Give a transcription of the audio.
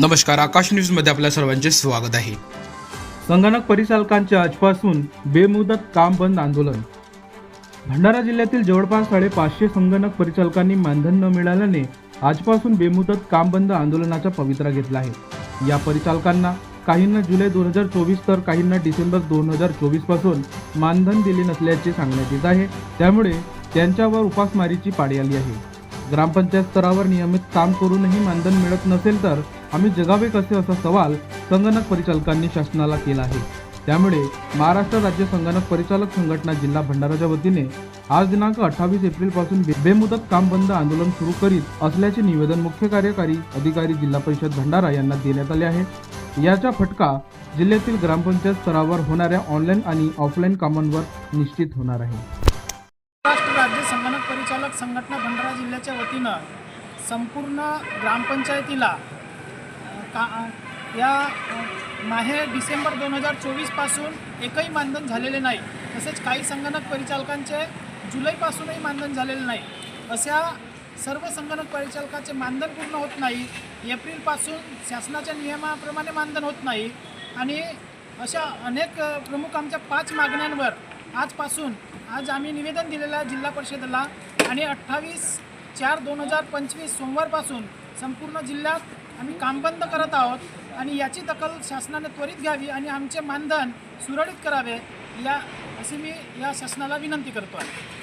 नमस्कार आकाश न्यूजमध्ये आपल्या सर्वांचे स्वागत आहे. संगणक परिचालकांचे आजपासून बेमुदत काम बंद आंदोलन. भंडारा जिल्ह्यातील जवळपास साडेपाचशे संगणक परिचालकांनी मानधन न मिळाल्याने आजपासून बेमुदत काम बंद आंदोलनाचा पवित्रा घेतला आहे. या परिचालकांना काहींना जुलै दोन हजार चोवीस तर काहींना डिसेंबर दोन हजार चोवीसपासून मानधन दिले नसल्याचे सांगण्यात येत आहे. त्यामुळे त्यांच्यावर उपासमारीची पाळी आली आहे. ग्रामपंचायत स्तरावर नियमित काम करूनही मानधन मिळत नसेल तर आम्ही जगावे कसे असा सवाल संगणक परिचालकांनी शासनाला केला आहे. त्यामुळे महाराष्ट्र राज्य संगणक परिचालक संघटना जिल्हा भंडाराच्या वतीने आज दिनांक अठ्ठावीस एप्रिलपासून बेमुदत काम बंद आंदोलन सुरू करीत असल्याचे निवेदन मुख्य कार्यकारी अधिकारी जिल्हा परिषद भंडारा यांना देण्यात आले आहे. याचा फटका जिल्ह्यातील ग्रामपंचायत स्तरावर होणाऱ्या ऑनलाईन आणि ऑफलाईन कामांवर निश्चित होणार आहे. महाराष्ट्र राज्य संगणक परिचालक संघटना भंडारा जिल्ह्याच्या वतीनं संपूर्ण ग्रामपंचायतीला का या माहे डिसेंबर दोन हजार चोवीसपासून एकही मानधन झालेले नाही. तसेच काही संगणक परिचालकांचे जुलैपासूनही मानधन झालेले नाही. अशा सर्व संगणक परिचालकाचे मानधन पूर्ण होत नाही. एप्रिलपासून शासनाच्या नियमाप्रमाणे मानधन होत नाही. आणि अशा अनेक प्रमुख आमच्या पाच मागण्यांवर आजपासून आज आम्ही निवेदन दिलेलं आहे जिल्हा परिषदेला. आणि अठ्ठावीस चार दोन हजार पंचवीस सोमवारपासून संपूर्ण जिल्ह्यात आम्ही काम बंद करत आहोत आणि याची दखल शासनाने त्वरित घ्यावी आणि आमचे मानधन सुरळीत करावे या अशी मी या शासनाला विनंती करतो. आहे